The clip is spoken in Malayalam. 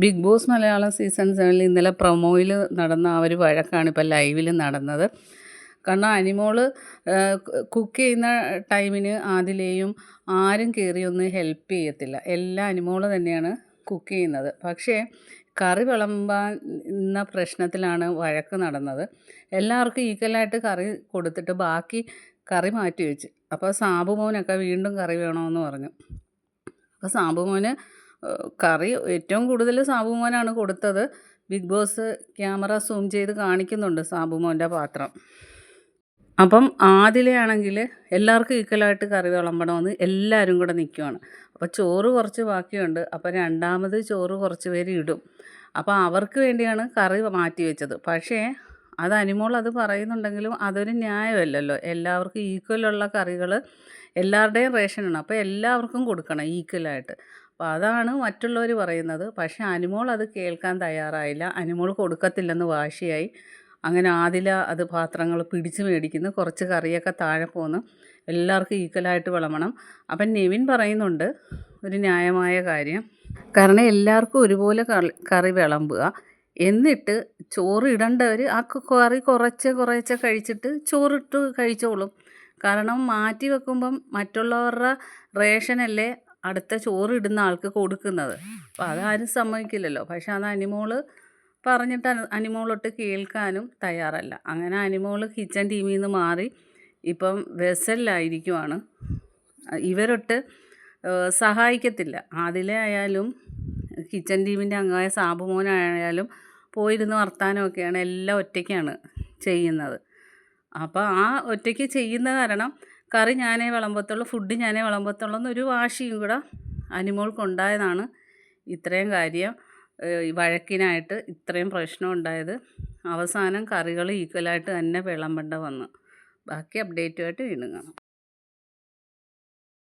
ബിഗ് ബോസ് മലയാളം സീസൺ സെവനിൽ ഇന്നലെ പ്രൊമോയിൽ നടന്ന ആ ഒരു വഴക്കാണ് ഇപ്പോൾ ലൈവിൽ നടന്നത്. കാരണം അനിമോൾ കുക്ക് ചെയ്യുന്ന ടൈമിന് അതിലെയും ആരും കയറി ഒന്ന് ഹെൽപ്പ് ചെയ്യത്തില്ല. എല്ലാ അനിമോൾ തന്നെയാണ് കുക്ക് ചെയ്യുന്നത്. പക്ഷേ കറി വിളമ്പാൻ എന്ന പ്രശ്നത്തിലാണ് വഴക്ക് നടന്നത്. എല്ലാവർക്കും ഈക്വലായിട്ട് കറി കൊടുത്തിട്ട് ബാക്കി കറി മാറ്റി വെച്ച്. അപ്പോൾ സാബുമോനൊക്കെ വീണ്ടും കറി വേണമെന്ന് പറഞ്ഞു. അപ്പോൾ സാബുമോന് കറി ഏറ്റവും കൂടുതൽ സാബുമോനാണ് കൊടുത്തത്. ബിഗ് ബോസ് ക്യാമറ സൂം ചെയ്ത് കാണിക്കുന്നുണ്ട് സാബുമോന്റെ പാത്രം. അപ്പം ആദിലെയാണെങ്കിൽ എല്ലാവർക്കും ഈക്വലായിട്ട് കറി വിളമ്പണമെന്ന് എല്ലാവരും കൂടെ നിൽക്കുവാണ്. അപ്പോൾ ചോറ് കുറച്ച് ബാക്കിയുണ്ട്. അപ്പോൾ രണ്ടാമത് ചോറ് കുറച്ച് പേര് ഇടും. അപ്പോൾ അവർക്ക് വേണ്ടിയാണ് കറി മാറ്റി വെച്ചത്. പക്ഷേ അത് അനിമോൾ അത് പറയുന്നുണ്ടെങ്കിലും അതൊരു ന്യായമല്ലല്ലോ. എല്ലാവർക്കും ഈക്വലുള്ള കറികൾ എല്ലാവരുടെയും റേഷനാണ് അപ്പോൾ എല്ലാവർക്കും കൊടുക്കണം ഈക്വലായിട്ട് അപ്പോൾ അതാണ് മറ്റുള്ളവർ പറയുന്നത്. പക്ഷേ അനിമോൾ അത് കേൾക്കാൻ തയ്യാറായില്ല. അനിമോൾ കൊടുക്കത്തില്ലെന്ന് വാശിയായി. അങ്ങനെ ആദില അത് പാത്രങ്ങൾ പിടിച്ച് മേടിക്കുന്നു. കുറച്ച് കറിയൊക്കെ താഴെ പോന്ന് എല്ലാവർക്കും ഈക്വലായിട്ട് വിളമ്പണം. അപ്പം നെവിൻ പറയുന്നുണ്ട് ഒരു ന്യായമായ കാര്യം. കാരണം എല്ലാവർക്കും ഒരുപോലെ കറി വിളമ്പുക. എന്നിട്ട് ചോറ് ഇടേണ്ടവർ ആ കറി കുറച്ച് കുറച്ച് കഴിച്ചിട്ട് ചോറിട്ട് കഴിച്ചോളും. കാരണം മാറ്റി വെക്കുമ്പം മറ്റുള്ളവരുടെ റേഷനല്ലേ അടുത്ത ചോറ് ഇടുന്ന ആൾക്ക് കൊടുക്കുന്നത്. അപ്പോൾ അതാരും സമ്മതിക്കില്ലല്ലോ. പക്ഷെ അത് അനിമോൾ പറഞ്ഞിട്ട് അനിമോളൊട്ട് കേൾക്കാനും തയ്യാറല്ല. അങ്ങനെ അനിമോൾ കിച്ചൺ ടീമിൽ നിന്ന് മാറി ഇപ്പം വെസലിലായിരിക്കുവാണ്. ഇവരൊട്ട് സഹായിക്കത്തില്ല. അതിലെ ആയാലും കിച്ചൺ ടീമിന്റെ അംഗമായ സാബു മോനായാലും പോയിരുന്ന് വർത്താനമൊക്കെയാണ് എല്ലാം ഒറ്റയ്ക്കാണ് ചെയ്യുന്നത്. അപ്പോൾ ആ ഒറ്റയ്ക്ക് ചെയ്യുന്ന കാരണം കറി ഞാനേ വിളമ്പത്തുള്ളൂ ഫുഡ് ഞാനേ വിളമ്പത്തുള്ളൂ എന്നൊരു വാശിയും കൂടെ അനിമോൾക്കുണ്ടായതാണ് ഇത്രയും കാര്യം. വഴക്കിനായിട്ട് ഇത്രയും പ്രശ്നം ഉണ്ടായത്. അവസാനം കറികൾ ഈക്വലായിട്ട് തന്നെ വിളമ്പേണ്ട വന്നു. ബാക്കി അപ്ഡേറ്റുമായിട്ട് വീണ്ടും കാണാം.